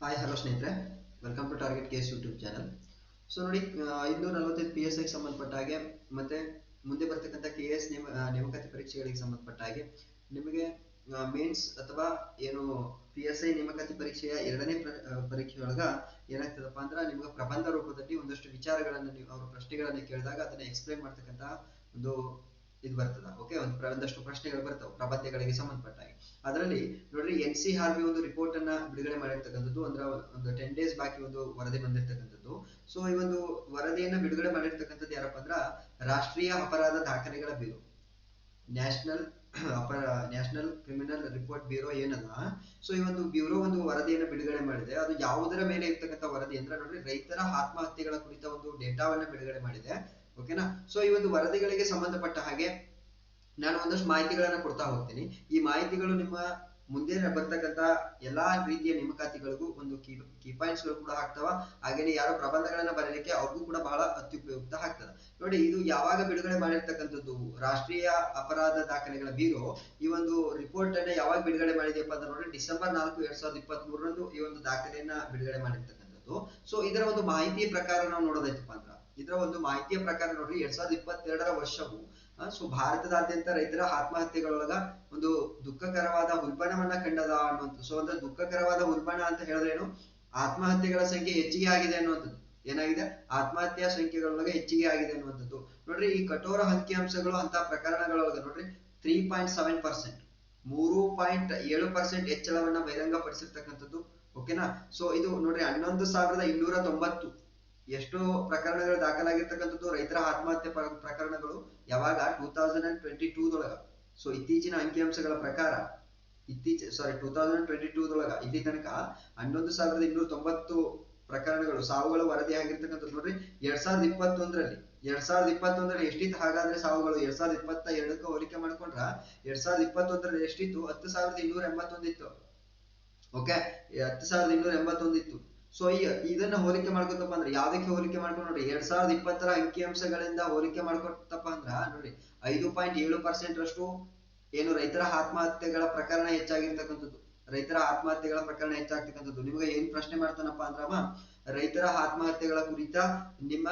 Hi hello ಸ್ನೇಹಿತರೆ. Welcome to target KAS YouTube channel so ನೋಡಿ ಇನ್ನೂರ ನಲವತ್ತೈದು ಪಿ ಎಸ್ ಐಗೆ ಸಂಬಂಧಪಟ್ಟ ಹಾಗೆ, ಮತ್ತೆ ಮುಂದೆ ಬರ್ತಕ್ಕಂಥ ಕೆ ಎಸ್ ನೇಮ ನೇಮಕಾತಿ ಪರೀಕ್ಷೆಗಳಿಗೆ ಸಂಬಂಧಪಟ್ಟ ಹಾಗೆ, ನಿಮಗೆ ಮೇನ್ಸ್ ಅಥವಾ ಏನು ಪಿ ಎಸ್ ಐ ನೇಮಕಾತಿ ಪರೀಕ್ಷೆಯ ಎರಡನೇ ಪ್ರ- ಪರೀಕ್ಷೆಯೊಳಗ ಏನಾಗ್ತದಪ್ಪ ಅಂದ್ರೆ ನಿಮ್ಗೆ ಪ್ರಬಂಧ ರೂಪದಲ್ಲಿ ಒಂದಷ್ಟು ವಿಚಾರಗಳನ್ನು ನೀವು, ಅವರು ಪ್ರಶ್ನೆಗಳನ್ನ ಕೇಳಿದಾಗ ಅದನ್ನ ಎಕ್ಸ್ಪ್ಲೈನ್ ಮಾಡ್ತಕ್ಕಂಥ ಒಂದು ಇದು ಬರ್ತದ. ಓಕೆ ಒಂದು ಒಂದಷ್ಟು ಪ್ರಶ್ನೆಗಳು ಬರ್ತಾವೆ, ಪ್ರಬಂಧಗಳಿಗೆ ಸಂಬಂಧಪಟ್ಟ ಹಾಗೆ ಅದರಲ್ಲಿ ನೋಡ್ರಿ ಎನ್ ಸಿ ಬಿ ಒಂದು ರಿಪೋರ್ಟ್ ಅನ್ನ ಬಿಡುಗಡೆ ಮಾಡಿರ್ತಕ್ಕಂಥದ್ದು ಅಂದ್ರೆ ಒಂದು ಟೆನ್ ಡೇಸ್ ಬಾಕಿ ಒಂದು ವರದಿ ಬಂದಿರತಕ್ಕಂಥದ್ದು. ಸೊ ಈ ಒಂದು ವರದಿಯನ್ನ ಬಿಡುಗಡೆ ಮಾಡಿರ್ತಕ್ಕಂಥದ್ದು ಯಾರಪ್ಪ ಅಂದ್ರ ರಾಷ್ಟ್ರೀಯ ಅಪರಾಧ ದಾಖಲೆಗಳ ಬ್ಯೂರೋ. ನ್ಯಾಷನಲ್ ಅಪರ ನ್ಯಾಷನಲ್ ಕ್ರಿಮಿನಲ್ ರಿಪೋರ್ಟ್ ಬ್ಯೂರೋ ಏನಲ್ಲ ಸೊ ಈ ಒಂದು ಬ್ಯೂರೋ ಒಂದು ವರದಿಯನ್ನು ಬಿಡುಗಡೆ ಮಾಡಿದೆ. ಅದು ಯಾವುದರ ಮೇಲೆ ಇರ್ತಕ್ಕಂಥ ವರದಿ ಅಂದ್ರೆ ನೋಡ್ರಿ, ರೈತರ ಆತ್ಮಹತ್ಯೆಗಳ ಕುರಿತ ಒಂದು ಡೇಟಾವನ್ನ ಬಿಡುಗಡೆ ಮಾಡಿದೆ. ಓಕೆನಾ ಸೊ ಈ ಒಂದು ವರದಿಗಳಿಗೆ ಸಂಬಂಧಪಟ್ಟ ಹಾಗೆ ನಾನು ಒಂದಷ್ಟು ಮಾಹಿತಿಗಳನ್ನ ಕೊಡ್ತಾ ಹೋಗ್ತೀನಿ. ಈ ಮಾಹಿತಿಗಳು ನಿಮ್ಮ ಮುಂದೆ ಬರ್ತಕ್ಕಂತ ಎಲ್ಲಾ ರೀತಿಯ ನೇಮಕಾತಿಗಳಿಗೂ ಒಂದು ಕೀ ಕೀ ಪಾಯಿಂಟ್ಸ್ಗಳು ಕೂಡ ಆಗ್ತಾವ. ಹಾಗೇನೆ ಯಾರು ಪ್ರಬಂಧಗಳನ್ನ ಬರೀಲಿಕ್ಕೆ ಅವ್ರಿಗೂ ಕೂಡ ಬಹಳ ಅತ್ಯುಪಯುಕ್ತ ಆಗ್ತದೆ. ನೋಡಿ, ಇದು ಯಾವಾಗ ಬಿಡುಗಡೆ ಮಾಡಿರ್ತಕ್ಕಂಥದ್ದು? ರಾಷ್ಟ್ರೀಯ ಅಪರಾಧ ದಾಖಲೆಗಳ ಬ್ಯೂರೋ ಈ ಒಂದು ರಿಪೋರ್ಟ್ ಅನ್ನ ಯಾವಾಗ ಬಿಡುಗಡೆ ಮಾಡಿದೆಯಪ್ಪ ಅಂತ ನೋಡಿ, ಡಿಸೆಂಬರ್ ನಾಲ್ಕು ಎರಡ್ ಸಾವಿರದ ಇಪ್ಪತ್ತ್ ಮೂರರಂದು ಈ ಒಂದು ದಾಖಲೆಯನ್ನ ಬಿಡುಗಡೆ ಮಾಡಿರ್ತಕ್ಕಂಥದ್ದು. ಸೊ ಇದರ ಒಂದು ಮಾಹಿತಿ ಪ್ರಕಾರ ನಾವು ನೋಡೋದೈತಪ್ಪ ಅಂದ್ರ ಇದರ ಒಂದು ಮಾಹಿತಿಯ ಪ್ರಕಾರ ನೋಡ್ರಿ, ಎರಡ್ ಸಾವಿರದ ಇಪ್ಪತ್ತೆರಡರ ವರ್ಷವು ಸೊ ಭಾರತದಾದ್ಯಂತ ರೈತರ ಆತ್ಮಹತ್ಯೆಗಳೊಳಗ ಒಂದು ದುಃಖಕರವಾದ ಉಲ್ಬಣವನ್ನ ಕಂಡದ ಅನ್ನುವಂಥದ್ದು. ಸೊ ಅಂದ್ರೆ ದುಃಖಕರವಾದ ಉಲ್ಬಣ ಅಂತ ಹೇಳಿದ್ರೇನು? ಆತ್ಮಹತ್ಯೆಗಳ ಸಂಖ್ಯೆ ಹೆಚ್ಚಿಗೆ ಆಗಿದೆ ಅನ್ನುವಂಥದ್ದು. ಏನಾಗಿದೆ? ಆತ್ಮಹತ್ಯಾ ಸಂಖ್ಯೆಗಳೊಳಗ ಹೆಚ್ಚಿಗೆ ಆಗಿದೆ ಅನ್ನುವಂಥದ್ದು. ನೋಡ್ರಿ, ಈ ಕಠೋರ ಅಂಕಿಅಂಶಗಳು ಅಂತ ಪ್ರಕರಣಗಳೊಳಗೆ ನೋಡ್ರಿ ತ್ರೀ ಪಾಯಿಂಟ್ ಸೆವೆನ್ ಪರ್ಸೆಂಟ್ ಮೂರು ಪಾಯಿಂಟ್ ಏಳು ಪರ್ಸೆಂಟ್ ಹೆಚ್ಚಳವನ್ನ ಬಹಿರಂಗಪಡಿಸಿರ್ತಕ್ಕಂಥದ್ದು. ಓಕೆನಾ ಸೊ ಇದು ನೋಡ್ರಿ, ಹನ್ನೊಂದು ಸಾವಿರದ ಇನ್ನೂರ ತೊಂಬತ್ತು. ಎಷ್ಟು ಪ್ರಕರಣಗಳು ದಾಖಲಾಗಿರ್ತಕ್ಕಂಥದ್ದು ರೈತರ ಆತ್ಮಹತ್ಯೆ ಪ್ರ- ಪ್ರಕರಣಗಳು ಯಾವಾಗ ಟೂ ತೌಸಂಡ್ ಅಂಡ್ ಟ್ವೆಂಟಿ ಟೂದೊಳಗ ಸೊ ಇತ್ತೀಚಿನ ಅಂಕಿಅಂಶಗಳ ಪ್ರಕಾರ, ಇತ್ತೀಚೆ ಸಾರಿ ಟೂ ತೌಸಂಡ್ ಟ್ವೆಂಟಿ ಟೂದೊಳಗ ಇಲ್ಲಿ ತನಕ ಹನ್ನೊಂದು ಸಾವಿರದ ಇನ್ನೂರ ತೊಂಬತ್ತು ಪ್ರಕರಣಗಳು ಸಾವುಗಳು ವರದಿ ಆಗಿರ್ತಕ್ಕಂಥದ್ದು ನೋಡ್ರಿ, ಎರಡ್ ಸಾವಿರದ ಇಪ್ಪತ್ತೊಂದರಲ್ಲಿ, ಎರಡ್ ಸಾವಿರದ ಇಪ್ಪತ್ತೊಂದರಲ್ಲಿ ಎಷ್ಟಿತ್ತು? ಹಾಗಾದ್ರೆ ಸಾವುಗಳು ಎರಡ್ ಸಾವಿರದ ಇಪ್ಪತ್ತ ಎರಡಕ್ಕೆ ಹೋಲಿಕೆ ಮಾಡ್ಕೊಂಡ್ರ, ಎರಡ್ ಸಾವಿರದ ಇಪ್ಪತ್ತೊಂದರಲ್ಲಿ ಎಷ್ಟಿತ್ತು? ಹತ್ತು ಸಾವಿರದ ಇನ್ನೂರ ಎಂಬತ್ತೊಂದಿತ್ತು. ಓಕೆ ಹತ್ತು ಸಾವಿರದ ಇನ್ನೂರ ಎಂಬತ್ತೊಂದಿತ್ತು. ಸೊ ಈ ಇದನ್ನ ಹೋಲಿಕೆ ಮಾಡ್ಕೊತಪ್ಪ ಅಂದ್ರೆ ಯಾವ್ದಕ್ಕೆ ಹೋಲಿಕೆ ಮಾಡ್ಕೊಂಡು ನೋಡ್ರಿ, ಎರಡ್ ಸಾವಿರದ ಇಪ್ಪತ್ತರ ಅಂಕಿಅಂಶಗಳಿಂದ ಹೋಲಿಕೆ ಮಾಡ್ಕೊತಪ್ಪ ಅಂದ್ರ ನೋಡಿ ಐದು ಪಾಯಿಂಟ್ ಏಳು ಪರ್ಸೆಂಟ್ ರಷ್ಟು ಏನು ರೈತರ ಆತ್ಮಹತ್ಯೆಗಳ ಪ್ರಕರಣ ಹೆಚ್ಚಾಗಿರ್ತಕ್ಕಂಥದ್ದು. ರೈತರ ಆತ್ಮಹತ್ಯೆಗಳ ಪ್ರಕರಣ ಹೆಚ್ಚಾಗ್ತಕ್ಕಂಥದ್ದು. ನಿಮಗೆ ಏನ್ ಪ್ರಶ್ನೆ ಮಾಡ್ತಾನಪ್ಪ ಅಂದ್ರ ರೈತರ ಆತ್ಮಹತ್ಯೆಗಳ ಕುರಿತ ನಿಮ್ಮ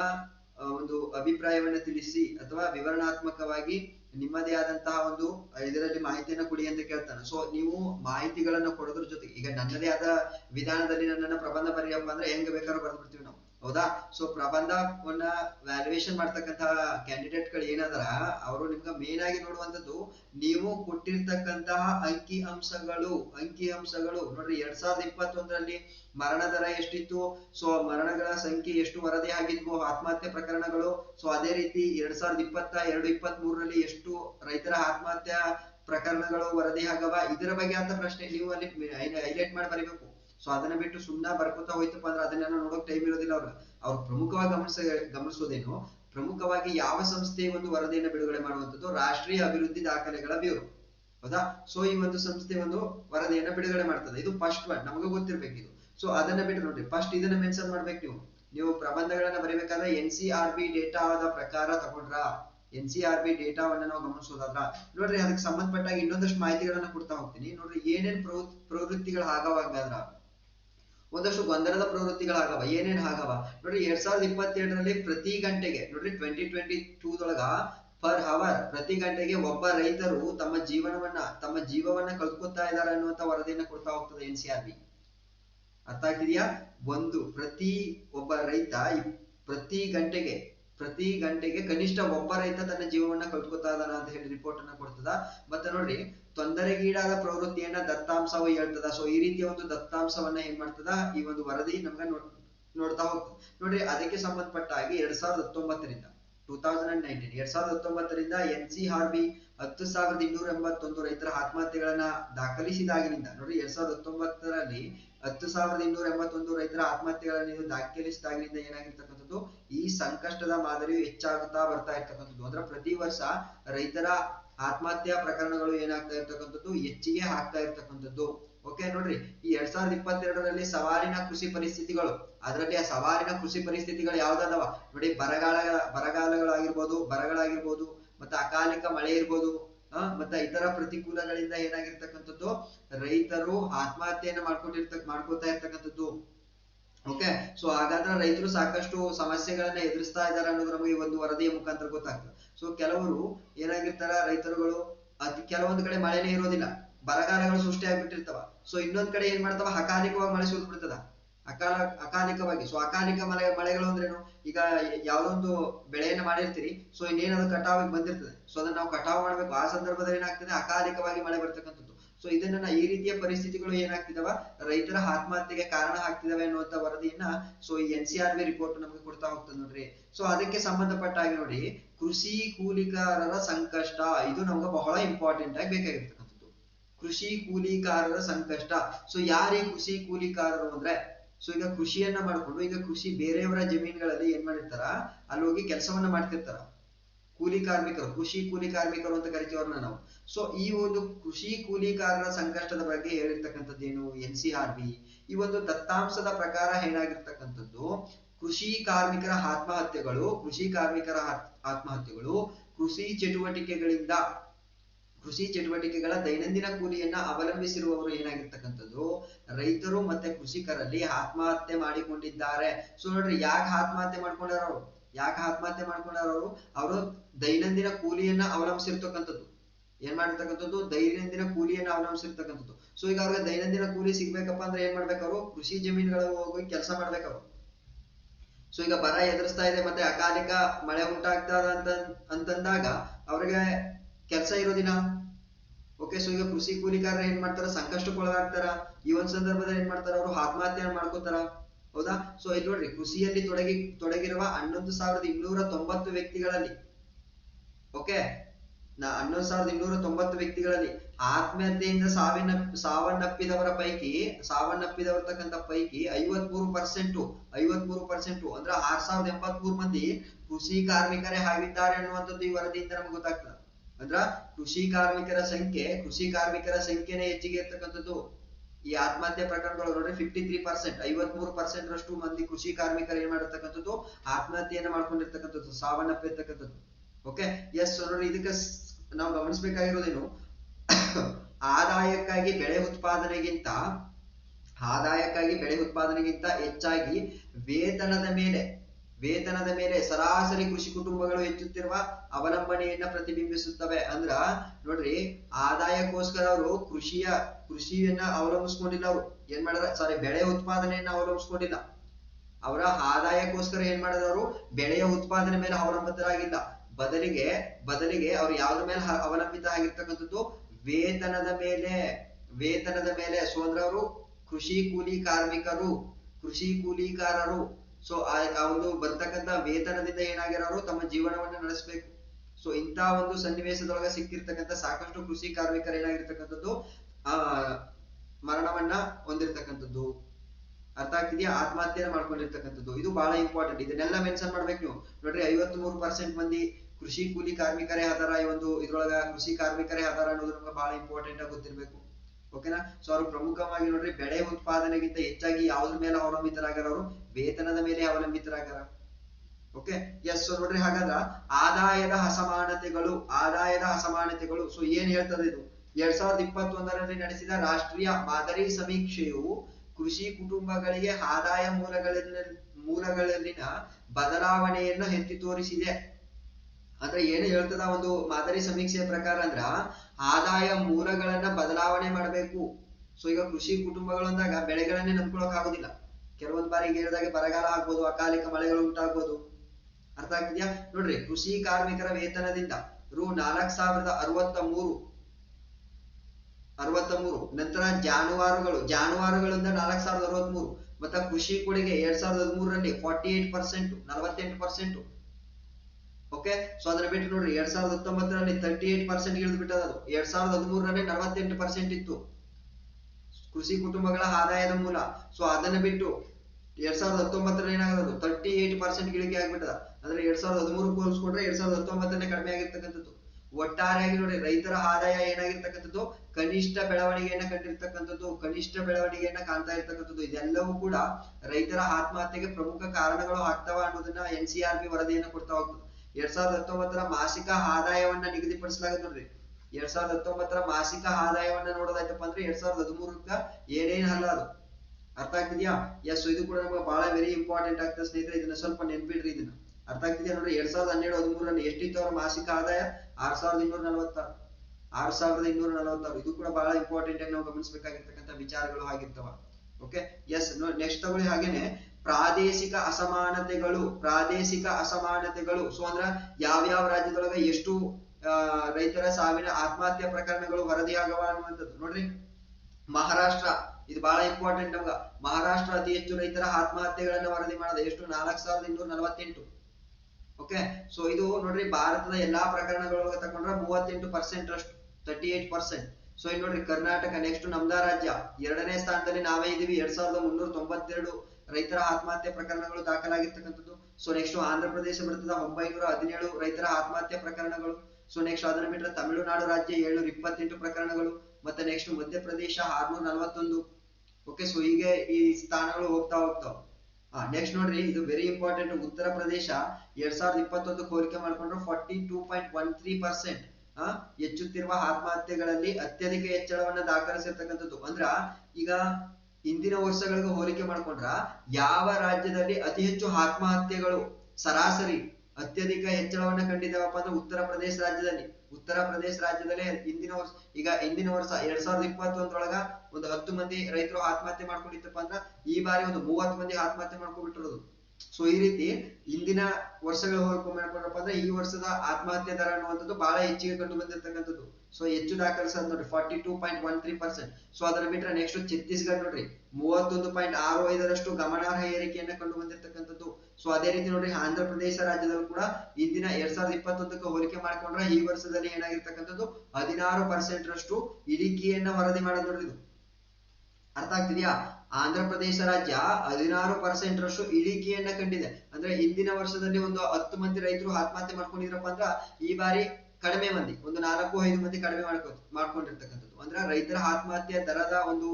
ಒಂದು ಅಭಿಪ್ರಾಯವನ್ನ ತಿಳಿಸಿ ಅಥವಾ ವಿವರಣಾತ್ಮಕವಾಗಿ ನಿಮ್ಮದೇ ಆದಂತಹ ಒಂದು, ಇದರಲ್ಲಿ ಮಾಹಿತಿಯನ್ನ ಕೊಡಿ ಅಂತ ಕೇಳ್ತಾನೆ. ಸೊ ನೀವು ಮಾಹಿತಿಗಳನ್ನ ಕೊಡೋದ್ರ ಜೊತೆಗೆ, ಈಗ ನನ್ನದೇ ಆದ ವಿಧಾನದಲ್ಲಿ ನನ್ನನ್ನ ಪ್ರಬಂಧ ಬರೆಯಪ್ಪ ಅಂದ್ರೆ ಹೆಂಗ್ ಬೇಕಾದ್ರೂ ಬರ್ದ್ಬಿಡ್ತೀವಿ ನಾವು. ಹೌದಾ? ಸೊ ಪ್ರಬಂಧವನ್ನ ವ್ಯಾಲ್ಯೂಯೇಷನ್ ಮಾಡ್ತಕ್ಕಂತಹ ಕ್ಯಾಂಡಿಡೇಟ್ಗಳು ಏನದಾರ, ಅವರು ನಿಮ್ಗೆ ಮೇನ್ ಆಗಿ ನೋಡುವಂತದ್ದು ನೀವು ಕೊಟ್ಟಿರ್ತಕ್ಕಂತಹ ಅಂಕಿ ಅಂಶಗಳು ಅಂಕಿ ಅಂಶಗಳು. ನೋಡ್ರಿ, ಎರಡ್ ಸಾವಿರದ ಇಪ್ಪತ್ತೊಂದರಲ್ಲಿ ಮರಣ ದರ ಎಷ್ಟಿತ್ತು? ಸೊ ಮರಣಗಳ ಸಂಖ್ಯೆ ಎಷ್ಟು ವರದಿ ಆಗಿದ್ವು? ಆತ್ಮಹತ್ಯೆ ಪ್ರಕರಣಗಳು? ಸೊ ಅದೇ ರೀತಿ ಎರಡ್ ಸಾವಿರದ ಇಪ್ಪತ್ತ, ಎರಡು ಇಪ್ಪತ್ತ್ ಮೂರರಲ್ಲಿ ಎಷ್ಟು ರೈತರ ಆತ್ಮಹತ್ಯಾ ಪ್ರಕರಣಗಳು ವರದಿ ಆಗವ? ಇದರ ಬಗ್ಗೆ ಅಂತ ಪ್ರಶ್ನೆ ನೀವು ಅಲ್ಲಿ ಹೈಲೈಟ್ ಮಾಡಿ ಬರೀಬೇಕು. ಸೊ ಅದನ್ನ ಬಿಟ್ಟು ಸುಮ್ಮನೆ ಬರ್ಕೋತಾ ಹೋಯ್ತಪ್ಪ ಅಂದ್ರೆ ಅದನ್ನೆಲ್ಲ ನೋಡೋಕ್ ಟೈಮ್ ಇರೋದಿಲ್ಲ ಅವ್ರ ಅವ್ರ ಪ್ರಮುಖವಾಗಿ ಗಮನಿಸ, ಗಮನಿಸೋದೇನು? ಪ್ರಮುಖವಾಗಿ ಯಾವ ಸಂಸ್ಥೆ ಒಂದು ವರದಿಯನ್ನು ಬಿಡುಗಡೆ ಮಾಡುವಂತದ್ದು ರಾಷ್ಟ್ರೀಯ ಅಭಿವೃದ್ಧಿ ದಾಖಲೆಗಳ ಬ್ಯೂರೋ. ಹೌದಾ? ಸೊ ಈ ಒಂದು ಸಂಸ್ಥೆ ಒಂದು ವರದಿಯನ್ನ ಬಿಡುಗಡೆ ಮಾಡ್ತದೆ. ಇದು ಫಸ್ಟ್ ಒನ್ ನಮಗೆ ಗೊತ್ತಿರ್ಬೇಕು ಇದು. ಸೊ ಅದನ್ನ ಬಿಟ್ಟು ನೋಡ್ರಿ. ಫಸ್ಟ್ ಇದನ್ನ ಮೆನ್ಷನ್ ಮಾಡ್ಬೇಕು ನೀವು. ನೀವು ಪ್ರಬಂಧಗಳನ್ನ ಬರೀಬೇಕಾದ್ರೆ ಎನ್ ಸಿ ಆರ್ ಬಿ ಡೇಟಾದ ಪ್ರಕಾರ ತಗೊಂಡ್ರ. ಎನ್ ಸಿ ಆರ್ ಬಿ ಡೇಟಾವನ್ನ ನಾವು ಗಮನಿಸೋದಾದ್ರ. ನೋಡ್ರಿ, ಅದಕ್ಕೆ ಸಂಬಂಧಪಟ್ಟಾಗ ಇನ್ನೊಂದಷ್ಟು ಮಾಹಿತಿಗಳನ್ನ ಕೊಡ್ತಾ ಹೋಗ್ತೀನಿ. ನೋಡ್ರಿ, ಏನೇನ್ ಪ್ರವೃ ಪ್ರವೃತ್ತಿಗಳು ಆಗವಾಗಾದ್ರ ಒಂದಷ್ಟು ಗೊಂದಲದ ಪ್ರವೃತ್ತಿಗಳಾಗವ, ಏನೇನು ಆಗವ? ನೋಡ್ರಿ ಎರಡ್ ಸಾವಿರದ ಇಪ್ಪತ್ತೆರಡರಲ್ಲಿ ಪ್ರತಿ ಗಂಟೆಗೆ, ನೋಡ್ರಿ ಟ್ವೆಂಟಿ ಟ್ವೆಂಟಿ ಟೂದೊಳಗ ಪರ್ ಅವರ್ ಪ್ರತಿ ಗಂಟೆಗೆ ಒಬ್ಬ ರೈತರು ತಮ್ಮ ಜೀವನವನ್ನ, ತಮ್ಮ ಜೀವವನ್ನ ಕಳ್ಕೊತಾ ಇದ್ದಾರೆ ಅನ್ನುವಂತ ವರದಿಯನ್ನ ಕೊಡ್ತಾ ಹೋಗ್ತದೆ ಎನ್ ಸಿ ಆರ್ ಬಿ. ಅರ್ಥ ಆಗ್ತಿದ್ಯಾ? ಒಂದು, ಪ್ರತಿ ಒಬ್ಬ ರೈತ ಪ್ರತಿ ಗಂಟೆಗೆ ಪ್ರತಿ ಗಂಟೆಗೆ ಕನಿಷ್ಠ ಒಬ್ಬ ರೈತ ತನ್ನ ಜೀವವನ್ನ ಕಳ್ಕೊತಾ ಇದಾನ ಅಂತ ಹೇಳಿ ರಿಪೋರ್ಟ್ ಅನ್ನ ಕೊಡ್ತದ. ಮತ್ತೆ ನೋಡ್ರಿ ತೊಂದರೆಗೀಡಾದ ಪ್ರವೃತ್ತಿಯನ್ನ ದತ್ತಾಂಶವು ಹೇಳ್ತದ. ಸೊ ಈ ರೀತಿಯ ಒಂದು ದತ್ತಾಂಶವನ್ನ ಏನ್ ಮಾಡ್ತದ? ಈ ಒಂದು ವರದಿ ನಮ್ಗೆ ನೋಡ್ತಾ ಹೋಗ್ತದೆ ನೋಡ್ರಿ, ಅದಕ್ಕೆ ಸಂಬಂಧಪಟ್ಟ ಹಾಗೆ ಎರಡ್ ಸಾವಿರದ ಹತ್ತೊಂಬತ್ತರಿಂದ, ಟೂ ತೌಸಂಡ್ ಅಂಡ್ ನೈನ್ಟೀನ್, ಎರಡ್ ಸಾವಿರದ ಹತ್ತೊಂಬತ್ತರಿಂದ ಎನ್ ಸಿ ಹತ್ತು ಸಾವಿರದ ಇನ್ನೂರ ಎಂಬತ್ತೊಂದು ರೈತರ ಆತ್ಮಹತ್ಯೆಗಳನ್ನ ದಾಖಲಿಸಿದಾಗಿನಿಂದ, ನೋಡ್ರಿ, ಎರಡ್ ಸಾವಿರದ ಹತ್ತೊಂಬತ್ತರಲ್ಲಿ ಹತ್ತು ಸಾವಿರದ ಇನ್ನೂರ ಎಂಬತ್ತೊಂದು ರೈತರ ಆತ್ಮಹತ್ಯೆಗಳನ್ನು ಇದು ದಾಖಲಿಸಿದಾಗಿನಿಂದ ಏನಾಗಿರ್ತಕ್ಕಂಥದ್ದು, ಈ ಸಂಕಷ್ಟದ ಮಾದರಿಯು ಹೆಚ್ಚಾಗುತ್ತಾ ಬರ್ತಾ ಇರ್ತಕ್ಕಂಥದ್ದು. ಅಂದ್ರೆ ಪ್ರತಿ ವರ್ಷ ರೈತರ ಆತ್ಮಹತ್ಯಾ ಪ್ರಕರಣಗಳು ಏನಾಗ್ತಾ ಇರ್ತಕ್ಕಂಥದ್ದು? ಹೆಚ್ಚಿಗೆ ಆಗ್ತಾ ಇರ್ತಕ್ಕಂಥದ್ದು. ಓಕೆ ನೋಡ್ರಿ. ಈ ಎರಡ್ ಸಾವಿರದ ಇಪ್ಪತ್ತೆರಡರಲ್ಲಿ ಸವಾಲಿನ ಕೃಷಿ ಪರಿಸ್ಥಿತಿಗಳು. ಅದರಲ್ಲಿ ಆ ಸವಾಲಿನ ಕೃಷಿ ಪರಿಸ್ಥಿತಿಗಳು ಯಾವ್ದಾದವ? ನೋಡಿ, ಬರಗಾಲ, ಬರಗಾಲಗಳಾಗಿರ್ಬೋದು, ಬರಗಳಾಗಿರ್ಬೋದು, ಮತ್ತೆ ಅಕಾಲಿಕ ಮಳೆ ಇರ್ಬೋದು ಆ ಮತ್ತೆ ಇತರ ಪ್ರತಿಕೂಲಗಳಿಂದ ಏನಾಗಿರ್ತಕ್ಕಂಥದ್ದು? ರೈತರು ಆತ್ಮಹತ್ಯೆಯನ್ನ ಮಾಡ್ಕೊಂಡಿರ್ತ ಮಾಡ್ಕೊತಾ ಇರ್ತಕ್ಕಂಥದ್ದು. ಓಕೆ ಸೊ ಹಾಗಾದ್ರೆ ರೈತರು ಸಾಕಷ್ಟು ಸಮಸ್ಯೆಗಳನ್ನ ಎದುರಿಸ್ತಾ ಇದ್ದಾರೆ ಅನ್ನೋದು ನಮಗೆ ಒಂದು ವರದಿಯ ಮುಖಾಂತರ ಗೊತ್ತಾಗ್ತದೆ. ಸೊ ಕೆಲವರು ಏನಾಗಿರ್ತಾರ, ರೈತರುಗಳು ಅದ್ ಕೆಲವೊಂದು ಕಡೆ ಮಳೆನೇ ಇರೋದಿಲ್ಲ. ಬರಗಾಲಗಳು ಸೃಷ್ಟಿ ಆಗ್ಬಿಟ್ಟಿರ್ತಾವ. ಸೊ ಇನ್ನೊಂದ್ ಕಡೆ ಏನ್ ಮಾಡ್ತಾವ? ಅಕಾಲಿಕವಾಗಿ ಮಳೆ ಸುರಿದು ಬಿಡ್ತದ ಅಕಾಲ, ಅಕಾಲಿಕವಾಗಿ. ಸೊ ಅಕಾಲಿಕ ಮಳೆ, ಮಳೆಗಳು ಅಂದ್ರೇನು? ಈಗ ಯಾವ್ದೊಂದು ಬೆಳೆಯನ್ನ ಮಾಡಿರ್ತೀರಿ ಸೊ ಇನ್ನೇನದು ಕಟಾವಿಗೆ ಬಂದಿರ್ತದೆ. ಸೊ ಅದನ್ನ ನಾವು ಕಟಾವು ಮಾಡ್ಬೇಕು. ಆ ಸಂದರ್ಭದಲ್ಲಿ ಏನಾಗ್ತದೆ? ಅಕಾಲಿಕವಾಗಿ ಮಳೆ ಬರ್ತಕ್ಕಂಥದ್ದು. ಸೊ ಇದನ್ನ ಈ ರೀತಿಯ ಪರಿಸ್ಥಿತಿಗಳು ಏನಾಗ್ತಿದಾವ? ರೈತರ ಆತ್ಮಹತ್ಯೆಗೆ ಕಾರಣ ಆಗ್ತಿದಾವೆ ಅನ್ನುವಂತ ವರದಿಯನ್ನ ಸೊ ಈ N C R B report ನಮ್ಗೆ ಕೊಡ್ತಾ ಹೋಗ್ತದೆ ನೋಡ್ರಿ. ಸೊ ಅದಕ್ಕೆ ಸಂಬಂಧಪಟ್ಟ ಹಾಗೆ ನೋಡಿ, ಕೃಷಿ ಕೂಲಿಕಾರರ ಸಂಕಷ್ಟ, ಇದು ನಮ್ಗೆ ಬಹಳ ಇಂಪಾರ್ಟೆಂಟ್ ಆಗಿ ಬೇಕಾಗಿರ್ತಕ್ಕಂಥದ್ದು. ಕೃಷಿ ಕೂಲಿಕಾರರ ಸಂಕಷ್ಟ. ಸೊ ಯಾರೀ ಕೃಷಿ ಕೂಲಿಕಾರರು ಅಂದ್ರೆ? ಸೊ ಈಗ ಕೃಷಿಯನ್ನ ಮಾಡ್ಕೊಂಡು, ಈಗ ಕೃಷಿ ಬೇರೆಯವರ ಜಮೀನುಗಳಲ್ಲಿ ಏನ್ ಮಾಡಿರ್ತಾರ? ಅಲ್ಲಿ ಹೋಗಿ ಕೆಲಸವನ್ನ ಮಾಡ್ತಿರ್ತಾರ. ಕೂಲಿ ಕಾರ್ಮಿಕರು, ಕೃಷಿ ಕೂಲಿ ಕಾರ್ಮಿಕರು ಅಂತ ಕರಿತೀವ್ರನ್ನ ನಾವು. ಸೊ ಈ ಒಂದು ಕೃಷಿ ಕೂಲಿಕಾರರ ಸಂಕಷ್ಟದ ಬಗ್ಗೆ ಹೇಳಿರ್ತಕ್ಕಂಥದ್ದು ಏನು? N C R B. ಈ ಒಂದು ದತ್ತಾಂಶದ ಪ್ರಕಾರ ಏನಾಗಿರ್ತಕ್ಕಂಥದ್ದು ಕೃಷಿ ಕಾರ್ಮಿಕರ ಆತ್ಮಹತ್ಯೆಗಳು, ಕೃಷಿ ಕಾರ್ಮಿಕರ ಆತ್- ಆತ್ಮಹತ್ಯೆಗಳು ಕೃಷಿ ಚಟುವಟಿಕೆಗಳಿಂದ, ಕೃಷಿ ಚಟುವಟಿಕೆಗಳ ದೈನಂದಿನ ಕೂಲಿಯನ್ನ ಅವಲಂಬಿಸಿರುವವರು ಏನಾಗಿರ್ತಕ್ಕಂಥದ್ದು? ರೈತರು ಮತ್ತೆ ಕೃಷಿಕರಲ್ಲಿ ಆತ್ಮಹತ್ಯೆ ಮಾಡಿಕೊಂಡಿದ್ದಾರೆ. ಸೊ ನೋಡ್ರಿ, ಯಾಕೆ ಆತ್ಮಹತ್ಯೆ ಮಾಡ್ಕೊಂಡಾರ ಯಾಕೆ ಆತ್ಮಹತ್ಯೆ ಮಾಡ್ಕೊಂಡಾರ ಅವರು? ಅವರು ದೈನಂದಿನ ಕೂಲಿಯನ್ನ ಅವಲಂಬಿಸಿರ್ತಕ್ಕಂಥದ್ದು. ಏನ್ ಮಾಡಿರ್ತಕ್ಕಂಥದ್ದು? ದೈನಂದಿನ ಕೂಲಿಯನ್ನ ಅವಲಂಬಿಸಿರ್ತಕ್ಕಂಥದ್ದು. ಸೊ ಈಗ ಅವ್ರಿಗೆ ದೈನಂದಿನ ಕೂಲಿ ಸಿಗ್ಬೇಕಪ್ಪ ಅಂದ್ರೆ ಏನ್ ಮಾಡ್ಬೇಕು ಅವರು ಕೃಷಿ ಜಮೀನುಗಳ ಹೋಗಿ ಕೆಲಸ ಮಾಡ್ಬೇಕವ್ರು. ಸೊ ಈಗ ಬರ ಎದುರಿಸ್ತಾ ಇದೆ ಮತ್ತೆ ಅಕಾಲಿಕ ಮಳೆ ಉಂಟಾಗ್ತದ ಅಂತ ಅಂತಂದಾಗ ಅವ್ರಿಗೆ ಕೆಲಸ ಇರೋದಿಲ್ಲ ಓಕೆ ಸೊ ಈಗ ಕೃಷಿ ಕೂಲಿಕಾರರು ಏನ್ ಮಾಡ್ತಾರ? ಸಂಕಷ್ಟಕ್ಕೊಳಗಾಗ್ತಾರ. ಈ ಒಂದ್ ಸಂದರ್ಭದಲ್ಲಿ ಏನ್ ಮಾಡ್ತಾರ? ಅವರು ಆತ್ಮಹತ್ಯೆ ಮಾಡ್ಕೋತಾರ. ಹೌದಾ? ಸೊ ಇಲ್ಲಿ ನೋಡ್ರಿ, ಕೃಷಿಯಲ್ಲಿ ತೊಡಗಿ, ತೊಡಗಿರುವ ಹನ್ನೊಂದು ಸಾವಿರದ ಇನ್ನೂರ ತೊಂಬತ್ತು ವ್ಯಕ್ತಿಗಳಲ್ಲಿ ಓಕೆ ಹನ್ನೊಂದು ಸಾವಿರದ ಇನ್ನೂರ ತೊಂಬತ್ತು ವ್ಯಕ್ತಿಗಳಲ್ಲಿ ಆತ್ಮಹತ್ಯೆಯಿಂದ ಸಾವಿನ, ಸಾವನ್ನಪ್ಪಿದವರ ಪೈಕಿ, ಸಾವನ್ನಪ್ಪಿದವರ್ತಕ್ಕಂಥ ಪೈಕಿ ಐವತ್ಮೂರು ಪರ್ಸೆಂಟು ಐವತ್ಮೂರು ಪರ್ಸೆಂಟು ಅಂದ್ರೆ ಆರ್ ಸಾವಿರದ ಎಂಬತ್ಮೂರು ಮಂದಿ ಕೃಷಿ ಕಾರ್ಮಿಕರೇ ಆಗಿದ್ದಾರೆ ಅನ್ನುವಂಥದ್ದು ಈ ವರದಿಯಿಂದ ನಮ್ಗೆ ಗೊತ್ತಾಗ್ತದೆ. ಅಂದ್ರ ಕೃಷಿ ಕಾರ್ಮಿಕರ ಸಂಖ್ಯೆ, ಕೃಷಿ ಕಾರ್ಮಿಕರ ಸಂಖ್ಯೆನೇ ಹೆಚ್ಚಿಗೆ ಇರ್ತಕ್ಕಂಥದ್ದು. ಈ ಆತ್ಮಹತ್ಯೆ ಪ್ರಕರಣಗಳು ನೋಡ್ರಿ ಫಿಫ್ಟಿ ತ್ರೀ ಪರ್ಸೆಂಟ್ ಐವತ್ಮೂರು ಪರ್ಸೆಂಟ್ ರಷ್ಟು ಮಂದಿ ಕೃಷಿ ಕಾರ್ಮಿಕರು ಏನ್ ಮಾಡಿರ್ತಕ್ಕಂಥದ್ದು? ಆತ್ಮಹತ್ಯೆಯನ್ನ ಮಾಡ್ಕೊಂಡಿರ್ತಕ್ಕಂಥದ್ದು, ಸಾವನ್ನಪ್ಪಿರ್ತಕ್ಕಂಥದ್ದು. ಓಕೆ ಎಸ್ ನೋಡ್ರಿ ಇದಕ್ಕೆ ನಾವು ಗಮನಿಸಬೇಕಾಗಿರೋದೇನು? ಆದಾಯಕ್ಕಾಗಿ ಬೆಳೆ ಉತ್ಪಾದನೆಗಿಂತ, ಆದಾಯಕ್ಕಾಗಿ ಬೆಳೆ ಉತ್ಪಾದನೆಗಿಂತ ಹೆಚ್ಚಾಗಿ ವೇತನದ ಮೇಲೆ ವೇತನದ ಮೇಲೆ ಸರಾಸರಿ ಕೃಷಿ ಕುಟುಂಬಗಳು ಹೆಚ್ಚುತ್ತಿರುವ ಅವಲಂಬನೆಯನ್ನ ಪ್ರತಿಬಿಂಬಿಸುತ್ತವೆ. ಅಂದ್ರ ನೋಡ್ರಿ, ಆದಾಯಕ್ಕೋಸ್ಕರ ಅವರು ಕೃಷಿಯ, ಕೃಷಿಯನ್ನ ಅವಲಂಬಿಸ್ಕೊಂಡಿಲ್ಲ ಅವರು ಏನ್ ಮಾಡಿದ್ರ ಸಾರಿ ಬೆಳೆ ಉತ್ಪಾದನೆಯನ್ನ ಅವಲಂಬಿಸ್ಕೊಂಡಿಲ್ಲ. ಅವರ ಆದಾಯಕ್ಕೋಸ್ಕರ ಏನ್ ಮಾಡಿದವರು ಬೆಳೆಯ ಉತ್ಪಾದನೆ ಮೇಲೆ ಅವಲಂಬಿತರಾಗಿಲ್ಲ. ಬದಲಿಗೆ ಬದಲಿಗೆ ಅವ್ರು ಯಾವ್ದ್ರ ಮೇಲೆ ಅವಲಂಬಿತ ಆಗಿರ್ತಕ್ಕಂಥದ್ದು? ವೇತನದ ಮೇಲೆ ವೇತನದ ಮೇಲೆ. ಸೊ ಅವರು ಕೃಷಿ ಕೂಲಿ ಕಾರ್ಮಿಕರು, ಕೃಷಿ ಕೂಲಿಕಾರರು. ಸೊ ಆ ಒಂದು ಬರ್ತಕ್ಕಂತ ವೇತನದಿಂದ ಏನಾಗಿರೋರು ತಮ್ಮ ಜೀವನವನ್ನ ನಡೆಸಬೇಕು. ಸೊ ಇಂತ ಒಂದು ಸನ್ನಿವೇಶದೊಳಗ ಸಿಕ್ಕಿರ್ತಕ್ಕಂಥ ಸಾಕಷ್ಟು ಕೃಷಿ ಕಾರ್ಮಿಕರು ಏನಾಗಿರ್ತಕ್ಕಂಥದ್ದು, ಆ, ಮರಣವನ್ನ ಹೊಂದಿರ್ತಕ್ಕಂಥದ್ದು. ಅರ್ಥ ಆಗ್ತಿದ್ಯಾ? ಆತ್ಮಹತ್ಯೆನ ಮಾಡ್ಕೊಂಡಿರ್ತಕ್ಕಂಥದ್ದು. ಇದು ಬಹಳ ಇಂಪಾರ್ಟೆಂಟ್ ಇದನ್ನೆಲ್ಲ ಮೆನ್ಷನ್ ಮಾಡ್ಬೇಕು ನೀವು. ನೋಡ್ರಿ ಐವತ್ ಮೂರು ಪರ್ಸೆಂಟ್ ಮಂದಿ ಕೃಷಿ ಕೂಲಿ ಕಾರ್ಮಿಕರೇ ಆಧಾರ ಈ ಒಂದು ಇದ್ರೊಳಗ ಕೃಷಿ ಕಾರ್ಮಿಕರೇ ಆಧಾರ ಅನ್ನೋದು ನಮ್ಗೆ ಬಹಳ ಇಂಪಾರ್ಟೆಂಟ್ ಆಗಿ ಗೊತ್ತಿರ್ಬೇಕು. ಓಕೆನಾ ಸೊ ಅವರು ಪ್ರಮುಖವಾಗಿ ನೋಡ್ರಿ ಬೆಳೆ ಉತ್ಪಾದನೆಗಿಂತ ಹೆಚ್ಚಾಗಿ ಯಾವ್ದ್ರ ಮೇಲೆ ಅವಲಂಬಿತರಾಗಾರ ಅವರು ವೇತನದ ಮೇಲೆ ಅವಲಂಬಿತರಾಗಾರ. ಓಕೆ ಎಸ್ ಸೊ ನೋಡ್ರಿ ಹಾಗಾದ್ರ ಆದಾಯದ ಅಸಮಾನತೆಗಳು ಆದಾಯದ ಅಸಮಾನತೆಗಳು. ಸೊ ಏನ್ ಹೇಳ್ತದೆ ಇದು? ಎರಡ್ ಸಾವಿರದ ಇಪ್ಪತ್ತೊಂದರಲ್ಲಿ ನಡೆಸಿದ ರಾಷ್ಟ್ರೀಯ ಮಾದರಿ ಸಮೀಕ್ಷೆಯು ಕೃಷಿ ಕುಟುಂಬಗಳಿಗೆ ಆದಾಯ ಮೂಲಗಳಲ್ಲಿ ಮೂಲಗಳಲ್ಲಿನ ಬದಲಾವಣೆಯನ್ನು ಎತ್ತಿ ತೋರಿಸಿದೆ. ಅಂದ್ರೆ ಏನು ಹೇಳ್ತದ ಒಂದು ಮಾದರಿ ಸಮೀಕ್ಷೆಯ ಪ್ರಕಾರ ಅಂದ್ರ ಆದಾಯ ಮೂಲಗಳನ್ನ ಬದಲಾವಣೆ ಮಾಡಬೇಕು. ಸೊ ಈಗ ಕೃಷಿ ಕುಟುಂಬಗಳು ಅಂದಾಗ ಬೆಳೆಗಳನ್ನೇ ನಂಬ್ಕೊಳಕ್ ಆಗೋದಿಲ್ಲ. ಕೆಲವೊಂದ್ ಬಾರಿ ಹೇಳಿದಾಗ ಬರಗಾಲ ಆಗ್ಬೋದು, ಅಕಾಲಿಕ ಮಳೆಗಳು ಉಂಟಾಗ್ಬೋದು. ಅರ್ಥ ಆಗ್ತಿದ್ಯಾ? ನೋಡ್ರಿ, ಕೃಷಿ ಕಾರ್ಮಿಕರ ವೇತನದಿಂದ ರು ನಾಲ್ಕ್ ಸಾವಿರದ ಅರವತ್ತ ಮೂರು ಅರವತ್ತ ಮೂರು ನಂತರ ಜಾನುವಾರುಗಳು, ಜಾನುವಾರುಗಳಿಂದ ನಾಲ್ಕ್ ಸಾವಿರದ ಅರವತ್ತ್ ಮೂರು ಮತ್ತ ಕೃಷಿ ಕೊಡುಗೆ ಎರಡ್ ಸಾವಿರದ ಹದಿಮೂರರಲ್ಲಿ ಫಾರ್ಟಿ ಏಟ್ ಪರ್ಸೆಂಟ್ ನಲವತ್ತೆಂಟು ಪರ್ಸೆಂಟ್ ಓಕೆ ಸೊ ಅದನ್ನ ಬಿಟ್ಟು ನೋಡ್ರಿ, ಎರಡ್ ಸಾವಿರದ ಹತ್ತೊಂಬತ್ತರಲ್ಲಿ ತರ್ಟಿ ಏಟ್ ಪರ್ಸೆಂಟ್ ಇಳಿದು ಬಿಟ್ಟದ ಅದು. ಎರಡ್ ಸಾವಿರದ ಹದಿಮೂರರಲ್ಲಿ ನಲವತ್ತೆಂಟು ಪರ್ಸೆಂಟ್ ಇತ್ತು. ಕೃಷಿ ಕುಟುಂಬಗಳ ಆದಾಯದ ಮೂಲ. ಸೊ ಅದನ್ನ ಬಿಟ್ಟು ಎರಡ್ ಸಾವಿರದ ಹತ್ತೊಂಬತ್ತರಲ್ಲಿ ಏನಾಗದು? ತರ್ಟಿ ಏಟ್ ಪರ್ಸೆಂಟ್ ಇಳಿಕೆ ಆಗ್ಬಿಟ್ಟದ. ಅಂದ್ರೆ ಎರಡ್ ಸಾವಿರದ ಹದಿಮೂರು ಹೋಲಿಸ್ಕೊಂಡ್ರೆ ಎರಡ್ ಸಾವಿರದ ಹತ್ತೊಂಬತ್ತನೇ ಕಡಿಮೆ ಆಗಿರ್ತಕ್ಕಂಥದ್ದು. ಒಟ್ಟಾರೆಯಾಗಿ ನೋಡಿ ರೈತರ ಆದಾಯ ಏನಾಗಿರ್ತಕ್ಕಂಥದ್ದು? ಕನಿಷ್ಠ ಬೆಳವಣಿಗೆಯನ್ನ ಕಂಡಿರ್ತಕ್ಕಂಥದ್ದು, ಕನಿಷ್ಠ ಬೆಳವಣಿಗೆಯನ್ನ ಕಾಣ್ತಾ ಇರ್ತಕ್ಕಂಥದ್ದು. ಇದೆಲ್ಲವೂ ಕೂಡ ರೈತರ ಆತ್ಮಹತ್ಯೆಗೆ ಪ್ರಮುಖ ಕಾರಣಗಳು ಆಗ್ತಾವ ಅನ್ನೋದನ್ನ ಎನ್ ಸಿ ಆರ್ ಬಿ ವರದಿಯನ್ನ ಕೊಡ್ತಾ ಹೋಗ್ತದೆ. ಎರಡ್ ಸಾವಿರದ ಹತ್ತೊಂಬತ್ತರ ಮಾಸಿಕ ಆದಾಯವನ್ನ ನಿಗದಿಪಡಿಸಲಾಗುತ್ತೆ ನೋಡ್ರಿ. ಎರಡ್ ಸಾವಿರದ ಹತ್ತೊಂಬತ್ತರ ಮಾಸಿಕ ಆದಾಯವನ್ನ ನೋಡೋದಾಯ್ತಪ್ಪ ಅಂದ್ರೆ ಎರಡ್ ಸಾವಿರದ ಹದಿಮೂರಕ್ಕ ಏನೇನ್ ಅಲ್ಲ ಅದು. ಅರ್ಥ ಆಗ್ತಿದ್ಯಾ? ಎಸ್ ಇದು ಕೂಡ ನಮಗೆ ಬಹಳ ವೆರಿ ಇಂಪಾರ್ಟೆಂಟ್ ಆಗ್ತದೆ ಸ್ನೇಹಿತರೆ, ಇದನ್ನ ಸ್ವಲ್ಪ ನೆನ್ಪಿಡ್ರಿ ಇದನ್ನ. ಅರ್ಥ ಆಗ್ತಿದ್ಯಾ ನೋಡ್ರಿ? ಎರಡ್ ಸಾವಿರದ ಹನ್ನೆರಡು, ಹದಿಮೂರನ್ನ ಎಷ್ಟಿತ್ತು ಅವ್ರ ಮಾಸಿಕ ಆದಾಯ? ಆರ್ ಸಾವಿರದ ಇನ್ನೂರ ನಲವತ್ತಾರು. ಆರ್ ಸಾವಿರದ ಇನ್ನೂರ ನಲವತ್ತಾರು. ಇದು ಕೂಡ ಬಹಳ ಇಂಪಾರ್ಟೆಂಟ್ ಆಗಿ ನಾವು ಗಮನಿಸಬೇಕಾಗಿರ್ತಕ್ಕಂಥ ವಿಚಾರಗಳು ಆಗಿರ್ತವ. ಓಕೆ ಎಸ್ ನೆಕ್ಸ್ಟ್ ತಗೊಳ್ಳಿ ಹಾಗೇನೆ. ಪ್ರಾದೇಶಿಕ ಅಸಮಾನತೆಗಳು ಪ್ರಾದೇಶಿಕ ಅಸಮಾನತೆಗಳು. ಸೊ ಅಂದ್ರ ಯಾವ್ಯಾವ ರಾಜ್ಯದೊಳಗ ಎಷ್ಟು ರೈತರ ಸಾವಿನ ಆತ್ಮಹತ್ಯೆ ಪ್ರಕರಣಗಳು ವರದಿಯಾಗವ ಅನ್ನುವಂಥದ್ದು. ನೋಡ್ರಿ, ಮಹಾರಾಷ್ಟ್ರ, ಇದು ಬಹಳ ಇಂಪಾರ್ಟೆಂಟ್ ನಮ್ಗ ಮಹಾರಾಷ್ಟ್ರ ಅತಿ ಹೆಚ್ಚು ರೈತರ ಆತ್ಮಹತ್ಯೆಗಳನ್ನ ವರದಿ ಮಾಡದೆ. ಎಷ್ಟು? ನಾಲ್ಕ್ ಸಾವಿರದ ಇನ್ನೂರ ನಲವತ್ತೆಂಟು. ಓಕೆ ಸೊ ಇದು ನೋಡ್ರಿ, ಭಾರತದ ಎಲ್ಲಾ ಪ್ರಕರಣಗಳೊಳಗ ತಗೊಂಡ್ರೆ ಮೂವತ್ತೆಂಟು ಪರ್ಸೆಂಟ್ ಅಷ್ಟು ತರ್ಟಿ ಏಟ್ ಪರ್ಸೆಂಟ್ ಸೊ ಇಲ್ಲಿ ನೋಡ್ರಿ, ಕರ್ನಾಟಕ ನೆಕ್ಸ್ಟ್ ನಮ್ದ ರಾಜ್ಯ. ಎರಡನೇ ಸ್ಥಾನದಲ್ಲಿ ನಾವೇ ಇದೀವಿ. ಎರಡ್ ಸಾವಿರದ ಮುನ್ನೂರ ತೊಂಬತ್ತೆರಡು. ರೈತರ ಆತ್ಮಹತ್ಯೆ ಪ್ರಕರಣಗಳು ದಾಖಲಾಗಿರ್ತಕ್ಕಂಥದ್ದು. ಸೊ ನೆಕ್ಸ್ಟ್ ಆಂಧ್ರ ಪ್ರದೇಶ ಬರ್ತದ ಒಂಬೈನೂರ ಹದಿನೇಳು ರೈತರ ಆತ್ಮಹತ್ಯೆ ಪ್ರಕರಣಗಳು. ಸೊ ನೆಕ್ಸ್ಟ್ ಅದನ್ನ ಬಿಟ್ಟರೆ ತಮಿಳುನಾಡು ರಾಜ್ಯ ಏಳ್ನೂರ ಇಪ್ಪತ್ತೆಂಟು ಪ್ರಕರಣಗಳು. ಮತ್ತೆ ನೆಕ್ಸ್ಟ್ ಮಧ್ಯಪ್ರದೇಶ ಆರ್ನೂರ ನಲವತ್ತೊಂದು. ಓಕೆ ಸೊ ಹೀಗೆ ಈ ಸ್ಥಾನಗಳು ಹೋಗ್ತಾ ಹೋಗ್ತಾವ. ಹಾ ನೆಕ್ಸ್ಟ್ ನೋಡ್ರಿ, ಇದು ವೆರಿ ಇಂಪಾರ್ಟೆಂಟ್ ಉತ್ತರ ಪ್ರದೇಶ. ಎರಡ್ ಸಾವಿರದ ಇಪ್ಪತ್ತೊಂದು ಕೋರಿಕೆ ಮಾಡ್ಕೊಂಡ್ರು forty two point one three percent ಹೆಚ್ಚುತ್ತಿರುವ ಆತ್ಮಹತ್ಯೆಗಳಲ್ಲಿ ಅತ್ಯಧಿಕ ಹೆಚ್ಚಳವನ್ನ ದಾಖಲಿಸಿರ್ತಕ್ಕಂಥದ್ದು. ಅಂದ್ರ, ಈಗ ಇಂದಿನ ವರ್ಷಗಳಿಗೆ ಹೋಲಿಕೆ ಮಾಡ್ಕೊಂಡ್ರ ಯಾವ ರಾಜ್ಯದಲ್ಲಿ ಅತಿ ಹೆಚ್ಚು ಆತ್ಮಹತ್ಯೆಗಳು ಸರಾಸರಿ ಅತ್ಯಧಿಕ ಹೆಚ್ಚಳವನ್ನ ಕಂಡಿದ್ದೇವಪ್ಪ ಅಂದ್ರೆ ಉತ್ತರ ಪ್ರದೇಶ ರಾಜ್ಯದಲ್ಲಿ. ಉತ್ತರ ಪ್ರದೇಶ ರಾಜ್ಯದಲ್ಲಿ ಇಂದಿನ ವರ್ಷ, ಈಗ ಇಂದಿನ ವರ್ಷ ಎರಡ್ ಸಾವಿರದ ಇಪ್ಪತ್ತೊಂದರೊಳಗ ಒಂದು ಹತ್ತು ಮಂದಿ ರೈತರು ಆತ್ಮಹತ್ಯೆ ಮಾಡ್ಕೊಂಡಿತ್ತಪ್ಪ ಅಂದ್ರ ಈ ಬಾರಿ ಒಂದು ಮೂವತ್ತು ಮಂದಿ ಆತ್ಮಹತ್ಯೆ ಮಾಡ್ಕೊಂಡ್ಬಿಟ್ಟಿರೋದು. ಸೊ ಈ ರೀತಿ ಹಿಂದಿನ ವರ್ಷಗಳ ಹೋಲಿಕೆ ಅಂದ್ರೆ ಈ ವರ್ಷದ ಆತ್ಮಹತ್ಯೆ ದರ ಅನ್ನುವಂಥದ್ದು ಬಹಳ ಹೆಚ್ಚಿಗೆ ಕಂಡು ಬಂದಿರತಕ್ಕಂಥದ್ದು. ಸೊ ಹೆಚ್ಚು ದಾಖಲಿಸೋದು ನೋಡ್ರಿ forty two point one three percent so ಅದರ ಬಿಟ್ಟರೆ ನೆಕ್ಸ್ಟ್ ಛತ್ತೀಸ್ಗಢ ನೋಡ್ರಿ, ಮೂವತ್ತೊಂದು ಪಾಯಿಂಟ್ ಆರು ಐದರಷ್ಟು ಗಮನಾರ್ಹ ಏರಿಕೆಯನ್ನು ಕಂಡು ಬಂದಿರತಕ್ಕಂಥದ್ದು. ಸೊ ಅದೇ ರೀತಿ ನೋಡ್ರಿ, ಆಂಧ್ರ ಪ್ರದೇಶ ರಾಜ್ಯದಲ್ಲೂ ಕೂಡ ಇಂದಿನ ಎರಡ್ ಸಾವಿರದ ಇಪ್ಪತ್ತೊಂದಕ್ಕೆ ಹೋಲಿಕೆ ಮಾಡ್ಕೊಂಡ್ರೆ ಈ ವರ್ಷದಲ್ಲಿ ಏನಾಗಿರ್ತಕ್ಕಂಥದ್ದು, ಹದಿನಾರು ಪರ್ಸೆಂಟ್ ರಷ್ಟು ಇಳಿಕೆಯನ್ನ ವರದಿ ಮಾಡೋದು ನೋಡ್ರಿ ಅರ್ಥ ಆಗ್ತಿದ್ಯಾ? ಆಂಧ್ರ ಪ್ರದೇಶ ರಾಜ್ಯ ಹದಿನಾರು ಪರ್ಸೆಂಟ್ ರಷ್ಟು ಇಳಿಕೆಯನ್ನ ಕಂಡಿದೆ. ಅಂದ್ರೆ ಹಿಂದಿನ ವರ್ಷದಲ್ಲಿ ಒಂದು ಹತ್ತು ಮಂದಿ ರೈತರು ಆತ್ಮಹತ್ಯೆ ಮಾಡ್ಕೊಂಡಿದ್ರಪ್ಪ ಅಂದ್ರ ಈ ಬಾರಿ ಕಡಿಮೆ ಮಂದಿ, ಒಂದು ನಾಲ್ಕು, ಐದು ಮಂದಿ ಕಡಿಮೆ ಮಾಡ್ಕೊ ಮಾಡ್ಕೊಂಡಿರ್ತಕ್ಕಂಥದ್ದು. ಅಂದ್ರೆ ರೈತರ ಆತ್ಮಹತ್ಯೆ ದರದ ಒಂದು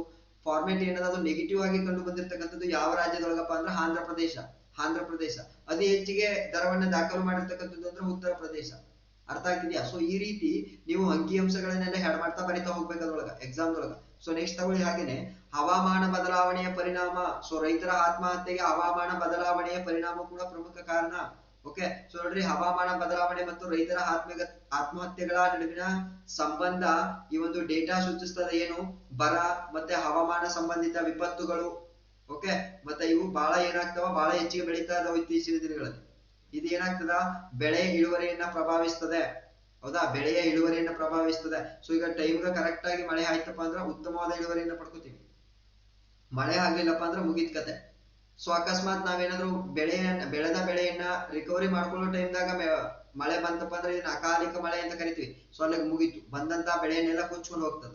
ಫಾರ್ಮೇಟ್ ಏನದ? ಅದು ನೆಗೆಟಿವ್ ಆಗಿ ಕಂಡು ಬಂದಿರತಕ್ಕಂಥದ್ದು ಯಾವ ರಾಜ್ಯದೊಳಗಪ್ಪ ಅಂದ್ರೆ ಆಂಧ್ರ ಪ್ರದೇಶ ಆಂಧ್ರ ಪ್ರದೇಶ. ಅತಿ ಹೆಚ್ಚಿಗೆ ದರವನ್ನ ದಾಖಲು ಮಾಡಿರ್ತಕ್ಕಂಥದ್ದು ಅಂದ್ರೆ ಉತ್ತರ ಪ್ರದೇಶ. ಅರ್ಥ ಆಗ್ತಿದ್ಯಾ? ಸೊ ಈ ರೀತಿ ನೀವು ಅಂಕಿಅಂಶಗಳನ್ನೆಲ್ಲ ಹೆಡ್ ಮಾಡ್ತಾ ಬರಿತಾ ಹೋಗ್ಬೇಕು ಅದ್ರೊಳಗ ಎಕ್ಸಾಮ್ ದೊಳಗ. ಸೊ ನೆಕ್ಸ್ಟ್ ತಗೊಳ್ಳಿ ಹಾಗೇನೆ. ಹವಾಮಾನ ಬದಲಾವಣೆಯ ಪರಿಣಾಮ. ಸೊ ರೈತರ ಆತ್ಮಹತ್ಯೆಗೆ ಹವಾಮಾನ ಬದಲಾವಣೆಯ ಪರಿಣಾಮ ಕೂಡ ಪ್ರಮುಖ ಕಾರಣ. ಓಕೆ ಸೊ ನೋಡ್ರಿ, ಹವಾಮಾನ ಬದಲಾವಣೆ ಮತ್ತು ರೈತರ ಆತ್ಮಗ, ಆತ್ಮಹತ್ಯೆಗಳ ನಡುವಿನ ಸಂಬಂಧ ಈ ಒಂದು ಡೇಟಾ ಸೂಚಿಸ್ತದೆ ಏನು? ಬರ ಮತ್ತೆ ಹವಾಮಾನ ಸಂಬಂಧಿತ ವಿಪತ್ತುಗಳು. ಓಕೆ ಮತ್ತೆ ಇವು ಬಹಳ ಏನಾಗ್ತವ? ಬಹಳ ಹೆಚ್ಚಿಗೆ ಬೆಳೀತಾ ಇದಾವ ಇತ್ತೀಚಿನ ದಿನಗಳಲ್ಲಿ. ಇದು ಏನಾಗ್ತದ? ಬೆಳೆ ಇಳುವರಿಯನ್ನ ಪ್ರಭಾವಿಸ್ತದೆ. ಹೌದಾ? ಬೆಳೆಯ ಇಳುವರಿಯನ್ನ ಪ್ರಭಾವಿಸ್ತದೆ. ಸೊ ಈಗ ಟೈಮ್ಗೆ ಕರೆಕ್ಟ್ ಆಗಿ ಮಳೆ ಆಯ್ತಪ್ಪ ಅಂದ್ರೆ ಉತ್ತಮವಾದ ಇಳುವರಿಯನ್ನ ಪಡ್ಕೋತೀವಿ. ಮಳೆ ಆಗ್ಲಿಲ್ಲಪ್ಪ ಅಂದ್ರೆ ಮುಗಿತ್ ಕತೆ. ಸೊ ಅಕಸ್ಮಾತ್ ನಾವೇನಾದ್ರು ಬೆಳೆಯನ್ನ, ಬೆಳೆದ ಬೆಳೆಯನ್ನ ರಿಕವರಿ ಮಾಡ್ಕೊಳ್ಳೋ ಟೈಮ್ದಾಗ ಮಳೆ ಬಂತಪ್ಪ ಅಂದ್ರೆ ಇದನ್ನ ಅಕಾಲಿಕ ಮಳೆ ಅಂತ ಕರಿತೀವಿ. ಸೊ ಅಲ್ಲಿಗೆ ಮುಗೀತು. ಬಂದಂತ ಬೆಳೆಯನ್ನೆಲ್ಲ ಕೊಚ್ಕೊಂಡು ಹೋಗ್ತದ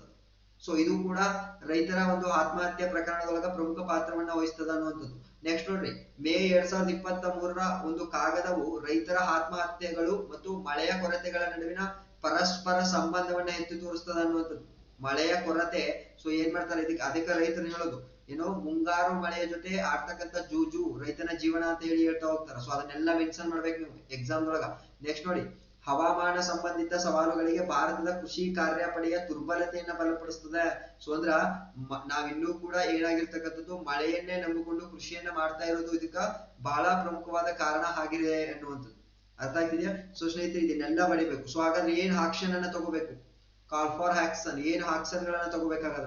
ಸೊ ಇದು ಕೂಡ ರೈತರ ಒಂದು ಆತ್ಮಹತ್ಯೆ ಪ್ರಕರಣದೊಳಗ ಪ್ರಮುಖ ಪಾತ್ರವನ್ನ ವಹಿಸ್ತದ ಅನ್ನುವಂಥದ್ದು. ನೆಕ್ಸ್ಟ್ ನೋಡ್ರಿ. ಮೇ ಎರಡ್ ಸಾವಿರದ ಇಪ್ಪತ್ತ ಮೂರರ ಒಂದು ಕಾಗದವು ರೈತರ ಆತ್ಮಹತ್ಯೆಗಳು ಮತ್ತು ಮಳೆಯ ಕೊರತೆಗಳ ನಡುವಿನ ಪರಸ್ಪರ ಸಂಬಂಧವನ್ನ ಎತ್ತಿ ತೋರಿಸ್ತದ ಅನ್ನುವಂಥದ್ದು. ಮಳೆಯ ಕೊರತೆ ಸೊ ಏನ್ ಮಾಡ್ತಾರೆ ಇದಕ್ಕೆ? ಅದಕ್ಕೆ ರೈತರು ಹೇಳೋದು. ಏನೋ ಮುಂಗಾರು ಮಳೆಯ ಜೊತೆ ಆಡ್ತಕ್ಕಂತ ಜೂಜು ರೈತನ ಜೀವನ ಅಂತ ಹೇಳಿ ಹೇಳ್ತಾ ಹೋಗ್ತಾರೆ. ಸೊ ಅದನ್ನೆಲ್ಲ ಮೆನ್ಷನ್ ಮಾಡ್ಬೇಕು ನೀವು ಎಕ್ಸಾಮ್ ಒಳಗ. ನೆಕ್ಸ್ಟ್ ನೋಡಿ, ಹವಾಮಾನ ಸಂಬಂಧಿತ ಸವಾಲುಗಳಿಗೆ ಭಾರತದ ಕೃಷಿ ಕಾರ್ಯಪಡೆಯ ದುರ್ಬಲತೆಯನ್ನ ಬಲಪಡಿಸ್ತದೆ. ಸೊ ಅಂದ್ರ ನಾವಿನ್ನೂ ಕೂಡ ಏನಾಗಿರ್ತಕ್ಕಂಥದ್ದು, ಮಳೆಯನ್ನೇ ನಂಬಿಕೊಂಡು ಕೃಷಿಯನ್ನ ಮಾಡ್ತಾ ಇರೋದು ಇದಕ್ಕ ಬಹಳ ಪ್ರಮುಖವಾದ ಕಾರಣ ಆಗಿದೆ ಅನ್ನುವಂಥದ್ದು ಅರ್ಥ ಆಗ್ತಿದ್ಯಾ? ಸೊ ಸ್ನೇಹಿತರೆ, ಇದನ್ನೆಲ್ಲ ಬಡಿಬೇಕು ಸೊ ಹಾಗಾದ್ರೆ ಏನ್ ಆಕ್ಷನ್ ಅನ್ನ ತಗೋಬೇಕು? ಕಾಲ್ ಫಾರ್ ಆಕ್ಷನ್ ಏನ್ ಆಕ್ಷನ್ ಗಳನ್ನ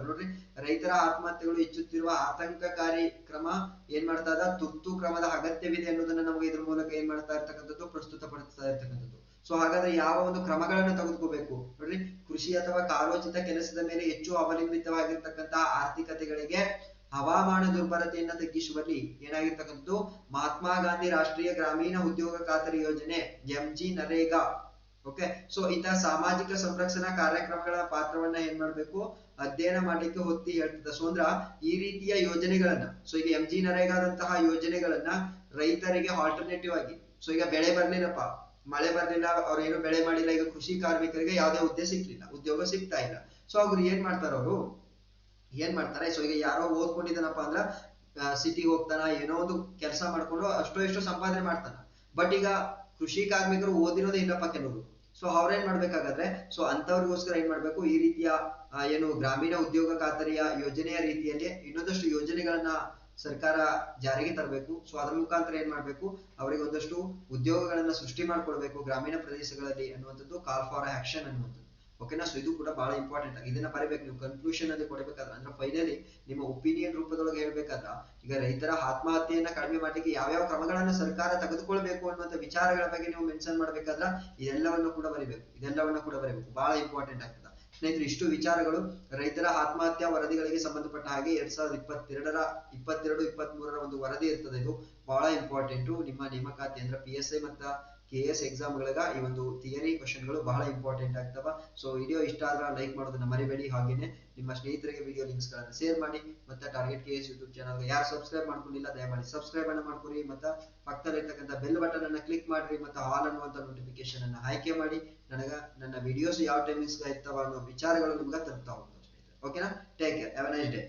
ನೋಡ್ರಿ. ರೈತರ ಆತ್ಮಹತ್ಯೆಗಳು ಹೆಚ್ಚುತ್ತಿರುವ ಆತಂಕಕಾರಿ ಕ್ರಮ ಏನ್ ಮಾಡ್ತಾ ಇದ್ದ ತುರ್ತು ಕ್ರಮದ ಅಗತ್ಯವಿದೆ ಅನ್ನೋದನ್ನ ನಮಗೆ ಇದ್ರ ಮೂಲಕ ಏನ್ ಮಾಡ್ತಾ ಇರ್ತಕ್ಕಂಥದ್ದು? ಪ್ರಸ್ತುತ ಪಡಿಸ್ತಾ ಇರ್ತಕ್ಕಂಥದ್ದು. ಸೊ ಹಾಗಾದ್ರೆ ಯಾವ ಒಂದು ಕ್ರಮಗಳನ್ನ ತೆಗೆದುಕೋಬೇಕು? ನೋಡ್ರಿ, ಕೃಷಿ ಅಥವಾ ಕಾಲೋಚಿತ ಕೆಲಸದ ಮೇಲೆ ಹೆಚ್ಚು ಅವಲಂಬಿತವಾಗಿರ್ತಕ್ಕಂತಹ ಆರ್ಥಿಕತೆಗಳಿಗೆ ಹವಾಮಾನ ದುರ್ಬಲತೆಯನ್ನ ತಗ್ಗಿಸುವಲ್ಲಿ ಏನಾಗಿರ್ತಕ್ಕಂಥದ್ದು? ಮಹಾತ್ಮ ಗಾಂಧಿ ರಾಷ್ಟ್ರೀಯ ಗ್ರಾಮೀಣ ಉದ್ಯೋಗ ಖಾತರಿ ಯೋಜನೆ M G NREGA. Okay so ಇಂತಹ ಸಾಮಾಜಿಕ ಸಂರಕ್ಷಣಾ ಕಾರ್ಯಕ್ರಮಗಳ ಪಾತ್ರವನ್ನ ಏನ್ ಮಾಡ್ಬೇಕು? ಅಧ್ಯಯನ ಮಾಡ್ಲಿಕ್ಕೆ ಹೊತ್ತಿ ಹೇಳ್ತದೆ. ಸೊ ಅಂದ್ರ ಈ ರೀತಿಯ ಯೋಜನೆಗಳನ್ನ ಸೊ ಈಗ ಎಂ ಜಿ ನರೇಗಾದಂತಹ ಯೋಜನೆಗಳನ್ನ ರೈತರಿಗೆ ಆಲ್ಟರ್ನೇಟಿವ್ ಆಗಿ ಸೊ ಈಗ ಬೆಳೆ ಬರ್ಲಿಲ್ಲಪ್ಪ. ಮಳೆ ಬರ್ಲಿಲ್ಲ, ಅವ್ರು ಏನು ಬೆಳೆ ಮಾಡಿಲ್ಲ, ಈಗ ಕೃಷಿ ಕಾರ್ಮಿಕರಿಗೆ ಯಾವುದೇ ಹುದ್ದೆ ಸಿಕ್ಲಿಲ್ಲ, ಉದ್ಯೋಗ ಸಿಗ್ತಾ ಇಲ್ಲ. ಸೊ ಅವ್ರು ಏನ್ ಮಾಡ್ತಾರ ಅವರು? ಏನ್ ಮಾಡ್ತಾರೆ? ಸೊ ಈಗ ಯಾರೋ ಓದ್ಕೊಂಡಿದ್ದಾನಪ್ಪ ಅಂದ್ರ ಸಿಟಿಗೆ ಹೋಗ್ತಾನ, ಏನೋ ಒಂದು ಕೆಲಸ ಮಾಡ್ಕೊಂಡು ಅಷ್ಟೋ ಎಷ್ಟೋ ಸಂಪಾದನೆ ಮಾಡ್ತಾನ. ಬಟ್ ಈಗ ಕೃಷಿ ಕಾರ್ಮಿಕರು ಓದಿರೋದೇ ಇಲ್ಲಪ್ಪ ಕೆಲವರು. ಸೊ ಅವ್ರೇನ್ ಮಾಡ್ಬೇಕಾಗತ್ತೆ? ಸೊ ಅಂತವ್ರಿಗೋಸ್ಕರ ಏನ್ ಮಾಡ್ಬೇಕು? ಈ ರೀತಿಯ ಏನು ಗ್ರಾಮೀಣ ಉದ್ಯೋಗ ಖಾತರಿಯ ಯೋಜನೆಯ ರೀತಿಯಲ್ಲಿ ಇನ್ನೊಂದಷ್ಟು ಯೋಜನೆಗಳನ್ನ ಸರ್ಕಾರ ಜಾರಿಗೆ ತರಬೇಕು. ಸೊ ಅದರ ಮುಖಾಂತರ ಏನ್ ಮಾಡ್ಬೇಕು? ಅವರಿಗೆ ಒಂದಷ್ಟು ಉದ್ಯೋಗಗಳನ್ನ ಸೃಷ್ಟಿ ಮಾಡ್ಕೊಡ್ಬೇಕು ಗ್ರಾಮೀಣ ಪ್ರದೇಶಗಳಲ್ಲಿ ಅನ್ನುವಂಥದ್ದು ಕಾಲ್ ಫಾರ್ ಆಕ್ಷನ್ ಅನ್ನುವಂಥದ್ದು. ಓಕೆನಾ ಸೊ ಇದು ಕೂಡ ಬಹಳ ಇಂಪಾರ್ಟೆಂಟ್ ಆಗಿ ಇದನ್ನ ಬರೀಬೇಕು. ನೀವು ಕನ್ಕ್ಲೂಷನ್ ಅಲ್ಲಿ ಕೊಡಬೇಕಾದ್ರೆ, ಅಂದ್ರೆ ಫೈನಲಿ ನಿಮ್ಮ ಒಪಿನಿಯನ್ ರೂಪದೊಳಗೆ ಹೇಳ್ಬೇಕಾದ್ರ, ಈಗ ರೈತರ ಆತ್ಮಹತ್ಯೆಯನ್ನ ಕಡಿಮೆ ಮಾಡ್ಲಿಕ್ಕೆ ಯಾವ್ಯಾವ ಕ್ರಮಗಳನ್ನ ಸರ್ಕಾರ ತೆಗೆದುಕೊಳ್ಬೇಕು ಅನ್ನುವಂತ ವಿಚಾರಗಳ ಬಗ್ಗೆ ನೀವು ಮೆನ್ಷನ್ ಮಾಡ್ಬೇಕಾದ್ರ, ಇದೆಲ್ಲವನ್ನು ಕೂಡ ಬರಿಬೇಕು. ಇದೆಲ್ಲವನ್ನ ಕೂಡ ಬರಿಬೇಕು. ಬಹಳ ಇಂಪಾರ್ಟೆಂಟ್ ಆಗ್ತದೆ. ಸ್ನೇಹಿತರೆ, ಇಷ್ಟು ವಿಚಾರಗಳು ರೈತರ ಆತ್ಮಹತ್ಯಾ ವರದಿಗಳಿಗೆ ಸಂಬಂಧಪಟ್ಟ ಹಾಗೆ ಎರಡ್ ಸಾವಿರದ ಇಪ್ಪತ್ತೆರಡರ, ಇಪ್ಪತ್ತೆರಡು ಇಪ್ಪತ್ತ್ ಮೂರರ ಒಂದು ವರದಿ ಇರ್ತದೆ. ಇದು ಬಹಳ ಇಂಪಾರ್ಟೆಂಟ್ ನಿಮ್ಮ ನೇಮಕಾತಿ ಅಂದ್ರೆ ಪಿ ಎಸ್ ಐ ಮತ್ತು ಕೆ ಎಸ್ ಎಕ್ಸಾಮ್ಗಳಾಗ ಈ ಒಂದು ಥಿಯರಿ ಗಳು ಬಹಳ ಇಂಪಾರ್ಟೆಂಟ್ ಆಗ್ತವ. ಸೊ ವಿಡಿಯೋ ಇಷ್ಟ ಆದ್ರೆ ಲೈಕ್ ಮಾಡೋದನ್ನ ಮರಿಬೇಡಿ. ಹಾಗೇನೆ ನಿಮ್ಮ ಸ್ನೇಹಿತರಿಗೆ ವಿಡಿಯೋ ಲಿಂಕ್ಸ್ ಗಳನ್ನ ಶೇರ್ ಮಾಡಿ. ಮತ್ತೆ target K S YouTube channel ಯಾರು ಸಬ್ಸ್ಕ್ರೈಬ್ ಮಾಡ್ಕೊಂಡಿಲ್ಲ, ದಯಮಾಡಿ ಸಬ್ಸ್ಕ್ರೈಬ್ ಅನ್ನು ಮಾಡ್ಕೊರಿ. ಮತ್ತೆ ಪಕ್ಕದಲ್ಲಿರ್ತಕ್ಕಂಥ ಬೆಲ್ ಬಟನ್ ಅನ್ನು ಕ್ಲಿಕ್ ಮಾಡ್ರಿ. ಮತ್ತೆ ಆಲ್ ಅನ್ನುವಂಥ ನೋಟಿಫಿಕೇಶನ್ ಅನ್ನ ಆಯ್ಕೆ ಮಾಡಿ. ನನಗೆ ನನ್ನ ವಿಡಿಯೋಸ್ ಯಾವ ಟೈಮಿಂಗ್ಸ್ ಇರ್ತಾವ ಅನ್ನೋ ವಿಚಾರಗಳು ನಿಮ್ಗೆ ಹೋಗ್ತವೆ ಓಕೆನಾ take care have nice day